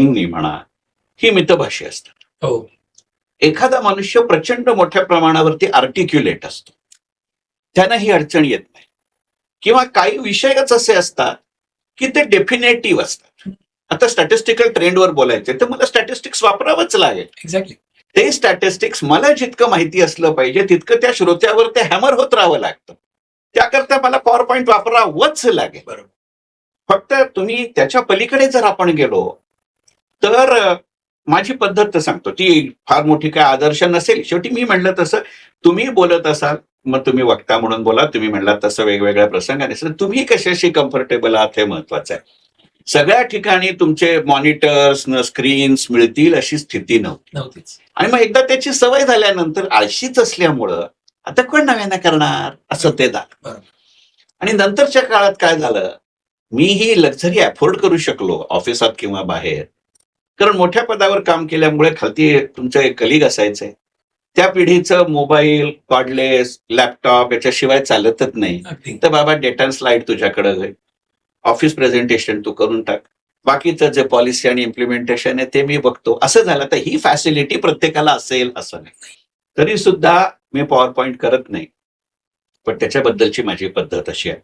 हिंगणी म्हणा ही मितभाषी असतात. हो. एखादा मनुष्य प्रचंड मोठ्या प्रमाणावरती आर्टिक्युलेट असतो. त्यांना ही अडचण येत नाही. किंवा काही विषयच असे असतात की ते डेफिनेटिव्ह असतात. आता स्टॅटिस्टिकल ट्रेंडवर बोलायचे तर मला स्टॅटिस्टिक्स वापरावंच लागेल. एक्झॅक्टली ते स्टॅटिस्टिक्स मला जितकं माहिती असलं पाहिजे तितकं त्या श्रोत्यावर ते हॅमर होत राहावं लागतं. त्याकरता मला पॉवर पॉईंट वापरावंच लागेल. बरोबर. फक्त तुम्ही त्याच्या पलीकडे जर आपण गेलो तर माझी पद्धत तर सांगतो. ती फार मोठी काय आदर्श नसेल. शेवटी मी म्हणलं तसं तुम्ही बोलत असाल मग तुम्ही वक्ता म्हणून बोला. तुम्ही म्हणलात तसं वेगवेगळ्या प्रसंगाने. तर तुम्ही कशाशी कम्फर्टेबल आहात हे महत्वाचं आहे. सगळ्या ठिकाणी तुमचे मॉनिटर्स न स्क्रीन्स मिळतील अशी स्थिती नव्हती. नव्हतीच. आणि मग एकदा त्याची सवय झाल्यानंतर आळशीच असल्यामुळं आता कोण नव्यानं करणार? असं ते बरोबर. आणि नंतरच्या काळात काय झालं? मी ही लक्झरी अफोर्ड करू शकलो ऑफिसात किंवा बाहेर. कारण मोठ्या पदावर काम केल्यामुळे खालती तुमचं एक कलिग असायचंय. त्या पिढीचं मोबाईल कॉर्डलेस लॅपटॉप याच्याशिवाय चालतच नाही. तर बाबा डेटा स्लाइड तुझ्याकडे आहे ऑफिस प्रेझेंटेशन तू करून टाक. बाकीचं जे पॉलिसी आणि इम्प्लिमेंटेशन आहे ते मी बघतो. असं झालं तर ही फॅसिलिटी प्रत्येकाला असेल असं नाही. तरी सुद्धा मी पॉवर पॉईंट करत नाही. पण त्याच्याबद्दलची माझी पद्धत अशी आहे.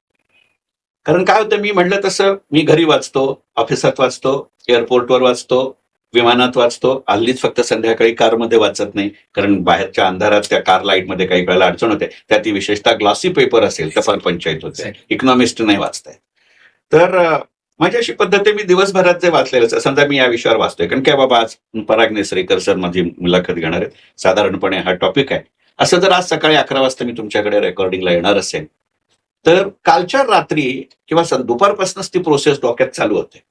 कारण काय होतं मी म्हटलं तसं मी घरी वाचतो ऑफिसात वाचतो एअरपोर्टवर वाचतो विमानात वाचतो. हल्लीच फक्त संध्याकाळी कारमध्ये वाचत नाही. कारण बाहेरच्या अंधारात त्या कार लाईटमध्ये काही वेळेला अडचण होते. त्यात ती विशेषतः ग्लॉसी पेपर असेल तर फार पंचायत होते. इकॉनॉमिस्ट नाही वाचताय तर माझी अशी पद्धत मी दिवसभरात जे वाचलेलं समजा मी या विषयावर वाचतोय. कारण काय बाबा आज पराग नेसरेकर सर माझी मुलाखत घेणार आहेत. साधारणपणे हा टॉपिक आहे. असं जर आज सकाळी अकरा वाजता मी तुमच्याकडे रेकॉर्डिंगला येणार असेल तर कालच्या रात्री किंवा सं- दुपारपासूनच ती प्रोसेस डोक्यात चालू होते.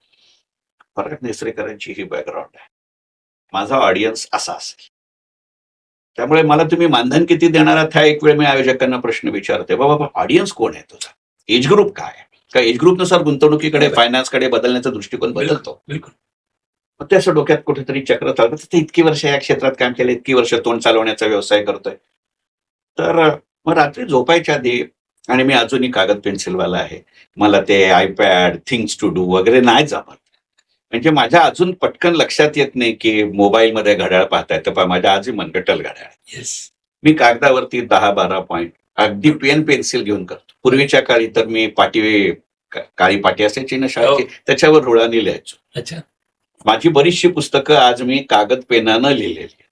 पराग नेसरेकरांची ही बॅकग्राऊंड आहे. माझा ऑडियन्स असा असेल. त्यामुळे मला तुम्ही मानधन किती देणार आहात हा एक वेळ मी आयोजकांना प्रश्न विचारते बाबा ऑडियन्स कोण आहे तुझा? एज ग्रुप काय आहे? का एज ग्रुपनुसार गुंतवणुकीकडे. फायनान्सकडे बदलण्याचा दृष्टिकोन बदलतो. बिलकुल. मग ते असं डोक्यात कुठेतरी चक्र चालतं. ते इतकी वर्ष या क्षेत्रात काम केलं इतकी वर्ष तोंड चालवण्याचा व्यवसाय करतोय. तर मग रात्री झोपायच्या आधी आणि मी अजूनही कागद पेन्सिलवाला आहे. मला ते आयपॅड थिंग्स टू डू वगैरे नाही जमत. म्हणजे माझ्या अजून पटकन लक्षात येत नाही की मोबाईलमध्ये घड्याळ पाहताय. तर माझ्या आजी मनगटल घड्याळ. येस मी कागदावरती दहा बारा पॉईंट अगदी पेन पेन्सिल घेऊन करतो. पूर्वीच्या काळी तर मी पाटी काळी पाटी असायची ना शाळेची त्याच्यावर रुळाने लिहायचो. अच्छा. माझी बरीचशी पुस्तकं आज मी कागद पेनानं लिहिलेली.